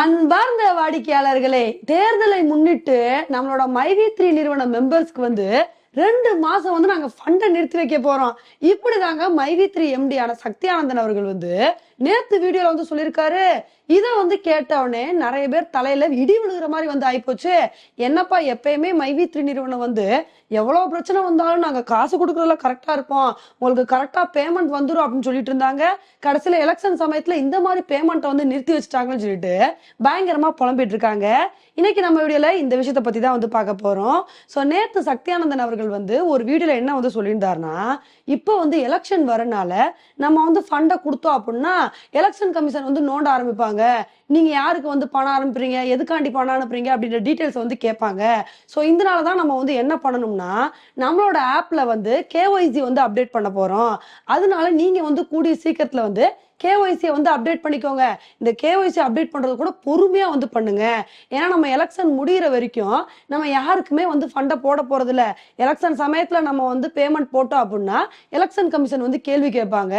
அன்பார்ந்த வாடிக்கையாளர்களே தேர்தலை முன்னிட்டு நம்மளோட மைவி த்ரீ நிறுவன மெம்பர்ஸ்க்கு வந்து ரெண்டு மாசம் வந்து நாங்க ஃபண்டை நிறுத்தி வைக்க போறோம். இப்படிதாங்க மைவி த்ரீ எம்டி ஆன சக்தி ஆனந்தன் அவர்கள் வந்து நேத்து வீடியோல வந்து சொல்லியிருக்காரு. இதை வந்து கேட்டவுடனே நிறைய பேர் தலையில இடி விழுகிற மாதிரி வந்து ஆயிப்போச்சு. என்னப்பா எப்பயுமே மைவி த்ரீ நிறுவனம் வந்து எவ்வளவு பிரச்சனை வந்தாலும் நாங்க காசு கொடுக்கறதுல கரெக்டா இருப்போம். உங்களுக்கு கரெக்டா பேமெண்ட் வந்துடும் அப்படின்னு சொல்லிட்டு இருந்தாங்க. கடைசியில எலெக்ஷன் சமயத்துல இந்த மாதிரி பேமெண்ட்டை வந்து நிறுத்தி வச்சுட்டாங்கன்னு சொல்லிட்டு பயங்கரமா புலம்பிட்டு இருக்காங்க. இன்னைக்கு நம்ம வீடியோல இந்த விஷயத்த பத்தி தான் வந்து பார்க்க போறோம். ஸோ நேத்து சக்தியானந்தன் அவர்கள் வந்து ஒரு வீடியோல என்ன வந்து சொல்லியிருந்தாருன்னா இப்போ வந்து எலெக்ஷன் வரனால நம்ம வந்து ஃபண்டை கொடுத்தோம் அப்படின்னா எலெக்ஷன் கமிஷன் வந்து நோண்ட ஆரம்பிப்பாங்க. நீங்க யாருக்கு வந்து பணம் அனுப்புறீங்க? எதுக்காண்டி பணம் அனுப்புறீங்க? அப்படின்ற டீட்டெயில்ஸ் வந்து கேட்பாங்க. ஸோ இதனால தான் நம்ம வந்து என்ன பண்ணணும்னா நம்மளோட ஆப்ல வந்து கேஒய்சி வந்து அப்டேட் பண்ண போறோம். அதனால நீங்க வந்து கூடிய சீக்கிரத்துல வந்து கேஒய்சியை வந்து அப்டேட் பண்ணிக்கோங்க. இந்த கேஒய்சி அப்டேட் பண்ணுறது கூட பொறுமையாக வந்து பண்ணுங்க. ஏன்னா நம்ம எலெக்ஷன் முடியிற வரைக்கும் நம்ம யாருக்குமே வந்து ஃபண்டை போட போகிறதில்ல எலெக்ஷன் சமயத்தில் நம்ம வந்து பேமெண்ட் போட்டோம் அப்படின்னா எலெக்ஷன் கமிஷன் வந்து கேள்வி கேட்பாங்க.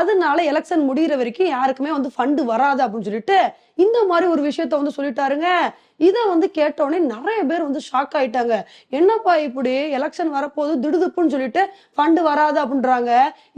அதனால எலெக்ஷன் முடியிற வரைக்கும் யாருக்குமே வந்து ஃபண்டு வராது அப்படின்னு சொல்லிட்டு இந்த மாதிரி ஒரு விஷயத்த வந்து சொல்லிட்டாருங்க. இதை வந்து கேட்டோடனே நிறைய பேர் வந்து ஷாக் ஆயிட்டாங்க. என்னப்பா இப்படி எலெக்ஷன் வரப்போகுது திடுதுப்புன்னு சொல்லிட்டு ஃபண்டு வராது அப்படின்றாங்க.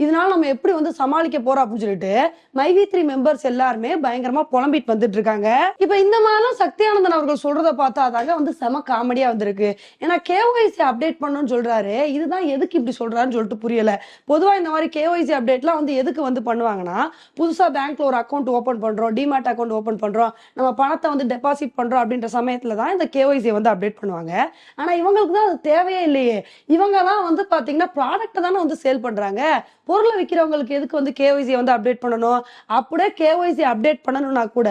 இதனால நம்ம எப்படி வந்து சமாளிக்க போறோம் அப்படின்னு சொல்லிட்டு மைவி த்ரீ மெம்பர்ஸ் எல்லாருமே பயங்கரமா புலம்பிட்டு வந்துட்டு இருக்காங்க. இப்ப இந்த மாதிரிலாம் சக்தியானந்தன் அவர்கள் சொல்றத பார்த்தா தாங்க வந்து செம காமெடியா வந்திருக்கு. ஏன்னா கேஒய்சி அப்டேட் பண்ணணும்னு சொல்றாரு. இதுதான் எதுக்கு இப்படி சொல்றாருன்னு சொல்லிட்டு புரியல. பொதுவா இந்த மாதிரி கேஒய்சி அப்டேட்லாம் வந்து எதுக்கு வந்து பண்ணுவாங்கன்னா புதுசா பேங்க்ல ஒரு அக்கௌண்ட் ஓபன் பண்றோம் டிமாட் அக்கௌண்ட் ஓபன் பண்றோம் நம்ம பணத்தை வந்து டெபாசிட் பண்றோம் அப்படின்ற சமயத்தில் தான் இந்த கேஒய்சியை வந்து அப்டேட் பண்ணுவாங்க. ஆனா இவங்களுக்கு தான் அது தேவையே இல்லையே. இவங்க தான் வந்து பார்த்தீங்கன்னா ப்ராடக்ட்டை தானே வந்து சேல் பண்றாங்க. பொருளை விற்கிறவங்களுக்கு எதுக்கு வந்து கேஒய்சியை வந்து அப்டேட் பண்ணணும்? அப்படியே கேஒய்சி அப்டேட் பண்ணணும்னா கூட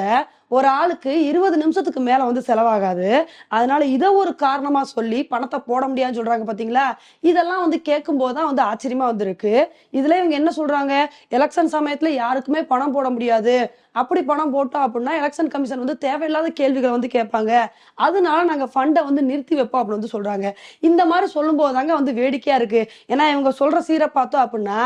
ஒரு ஆளுக்கு இருபது நிமிஷத்துக்கு மேல வந்து செலவாகாது. அதனால இதை ஒரு காரணமா சொல்லி பணத்தை போட முடியாதுன்னு சொல்றாங்க பாத்தீங்களா? இதெல்லாம் வந்து கேட்கும் தான் வந்து ஆச்சரியமா வந்திருக்கு. இதுல இவங்க என்ன சொல்றாங்க? எலெக்ஷன் சமயத்துல யாருக்குமே பணம் போட முடியாது. அப்படி பணம் போட்டோம் அப்படின்னா எலெக்ஷன் கமிஷன் வந்து தேவையில்லாத கேள்விகளை வந்து கேட்பாங்க. அதனால நாங்க ஃபண்டை வந்து நிறுத்தி வைப்போம் அப்படின்னு வந்து சொல்றாங்க. இந்த மாதிரி சொல்லும் தாங்க வந்து வேடிக்கையா இருக்கு. ஏன்னா இவங்க சொல்ற சீரை பார்த்தோம் அப்படின்னா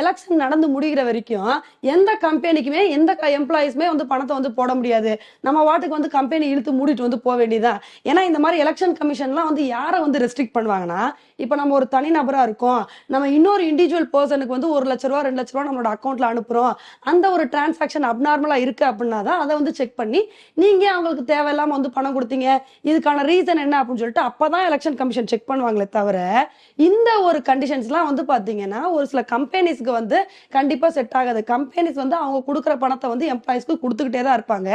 எலெக்ஷன் நடந்து முடிகிற வரைக்கும் எந்த கம்பெனிக்குமே எந்த எம்ப்ளாயிஸுமே வந்து பணத்தை வந்து போட முடியாது. நம்ம வாட்டுக்கு வந்து கம்பெனி இழுத்து மூடிட்டு வந்து போக வேண்டியதான் ஏன்னா இந்த மாதிரி எலெக்ஷன் கமிஷன்லாம் வந்து யாரை வந்து ரெஸ்ட்ரிக்ட் பண்ணுவாங்கன்னா இப்போ நம்ம ஒரு தனிநபராக இருக்கோம். நம்ம இன்னொரு இண்டிவிஜுவல் பர்சனுக்கு வந்து ஒரு லட்ச ரூபா ரெண்டு லட்ச ரூபா நம்மளோட அக்கௌண்ட்ல அனுப்புறோம். அந்த ஒரு டிரான்சாக்ஷன் அப்நார்மலாக இருக்கு அப்படின்னா தான் அதை வந்து செக் பண்ணி நீங்க அவங்களுக்கு தேவையில்லாம வந்து பணம் கொடுத்தீங்க? இதுக்கான ரீசன் என்ன அப்படின்னு சொல்லிட்டு அப்பதான் எலெக்ஷன் கமிஷன் செக் பண்ணுவாங்களே தவிர இந்த ஒரு கண்டிஷன்ஸ்லாம் வந்து பாத்தீங்கன்னா ஒரு சில கம்பெனிஸ்க்கு வந்து கண்டிப்பா செட் ஆகாது. கம்பெனிஸ் வந்து அவங்க கொடுக்குற பணத்தை வந்து எம்ப்ளாயிஸ்க்கு கொடுத்துக்கிட்டே தான் இருப்பாங்க.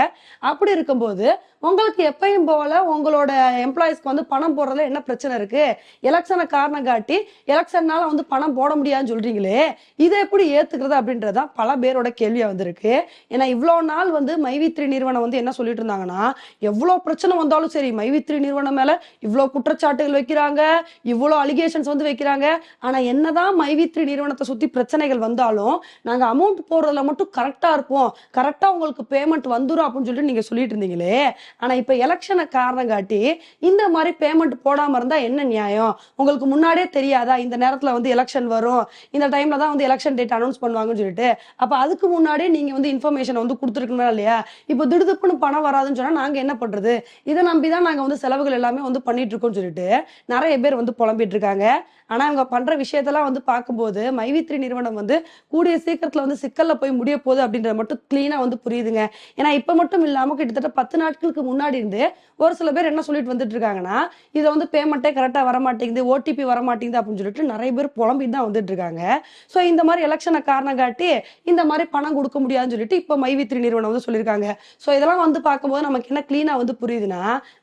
அப்படி இருக்கும்போது உங்களுக்கு எப்பயும் போல உங்களோட எம்ப்ளாயிஸ்க்கு வந்து பணம் போடுறதுல என்ன பிரச்சனை இருக்கு? எலெக்ஷனை காரணம் காட்டி எலெக்ஷன்னால வந்து பணம் போட முடியாதுன்னு சொல்றீங்களே இதை எப்படி ஏத்துக்கிறது அப்படின்றதான் பல பேரோட கேள்வியா வந்திருக்கு. ஏன்னா இவ்வளோ நாள் வந்து மைவித்ரி நிறுவனம் வந்து என்ன சொல்லிட்டு இருந்தாங்கன்னா எவ்வளோ பிரச்சனை வந்தாலும் சரி மைவித்ரி நிறுவனம் மேல இவ்வளோ குற்றச்சாட்டுகள் வைக்கிறாங்க இவ்வளோ அலிகேஷன்ஸ் வந்து வைக்கிறாங்க. ஆனா என்னதான் மைவித்ரி நிறுவனத்தை சுத்தி பிரச்சனைகள் வந்தாலும் நாங்க அமௌண்ட் போடுறதுல மட்டும் கரெக்டா இருப்போம். கரெக்டா உங்களுக்கு பேமெண்ட் வந்துடும் அப்படின்னு சொல்லிட்டு நீங்க சொல்லிட்டு இருந்தீங்களே. ஆனா இப்ப எலெக்ஷனை காரணம் காட்டி இந்த மாதிரி பேமெண்ட் போடாம இருந்தா என்ன நியாயம்? உங்களுக்கு முன்னாடியே தெரியாதா? இந்த நேரத்துல வந்து எலெக்ஷன் வரும். இந்த டைம்ல தான் வந்து எலெக்ஷன் டேட் அனௌன்ஸ் பண்ணுவாங்கன்னு சொல்லிட்டு. அப்ப அதுக்கு முன்னாடியே நீங்க வந்து இன்ஃபர்மேஷன் வந்து கொடுத்துருக்கணும் இல்லையா? இப்போ திடுதுப்புன்னு பணம் வராதுன்னு சொன்னா நாங்க என்ன பண்றது? இதை நம்பி தான் நாங்க வந்து செலவுகள் எல்லாமே வந்து பண்ணிட்டு இருக்கோம்னு சொல்லிட்டு நிறைய பேர் வந்து புலம்பிட்டு இருக்காங்க. ஆனா இவங்க பண்ற விஷயத்தெல்லாம் வந்து பார்க்கும்போது மைவித்ரி நிறுவனம் வந்து கூடிய சீக்கிரத்துல வந்து சிக்கல்ல போய் முடிய போகுது அப்படின்றது மட்டும் கிளீனா வந்து புரியுதுங்க. ஏன்னா இப்ப மட்டும் இல்லாமல் கிட்டத்தட்ட பத்து நாட்களுக்கு முன்னாடி இருந்து ஒரு சில பேர் என்ன சொல்லிட்டு வந்துட்டு இருக்காங்கன்னா இதை வந்து பேமெண்ட்டே கரெக்டாக வர மாட்டேங்குது ஓடிபி வர மாட்டேங்குது அப்படின்னு சொல்லிட்டு நிறைய பேர் புலம்பி தான் வந்துட்டு இருக்காங்க. ஸோ இந்த மாதிரி எலெக்ஷனை காரணம் காட்டி இந்த மாதிரி பணம் கொடுக்க முடியாதுன்னு சொல்லிட்டு இப்போ மைவித்ரி நிறுவனம் வந்து சொல்லியிருக்காங்க. ஸோ இதெல்லாம் வந்து பார்க்கும்போது நமக்கு என்ன க்ளீனாக வந்து புரியுதுன்னா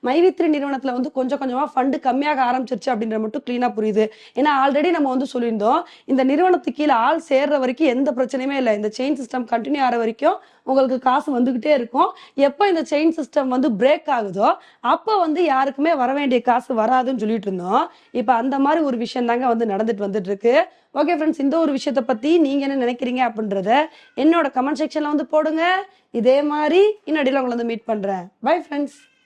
மைவித்ரி நிறுவனத்தில் வந்து கொஞ்சம் கொஞ்சமாக ஃபண்டு கம்மியாக ஆரம்பிச்சிருச்சு அப்படின்ற மட்டும் க்ளீனாக புரியுது. ஏன்னா ஆல்ரெடி நம்ம வந்து சொல்லியிருந்தோம் இந்த நிறுவனத்துக்கு கீழே ஆள் சேர்ற வரைக்கும் எந்த பிரச்சனையுமே இல்லை. இந்த செயின் சிஸ்டம் கண்டினியூ ஆகிற வரைக்கும் உங்களுக்கு காசு வந்துகிட்டே இருக்கும். எப்போ இந்த செயின் சிஸ்டம் வந்து பிரேக் ஆகுதோ அப்போ வந்து யாருக்குமே வர வேண்டிய காசு வராதுன்னு சொல்லிட்டு இருந்தோம். இப்போ அந்த மாதிரி ஒரு விஷயம் தாங்க வந்து நடந்துட்டு வந்துட்டு இருக்கு. ஓகே ஃப்ரெண்ட்ஸ் இந்த ஒரு விஷயத்த பத்தி நீங்க என்ன நினைக்கிறீங்க அப்படின்றத என்னோட கமெண்ட் செக்ஷன்ல வந்து போடுங்க. இதே மாதிரி இன்னடியில் உங்களை வந்து மீட் பண்றேன். Bye friends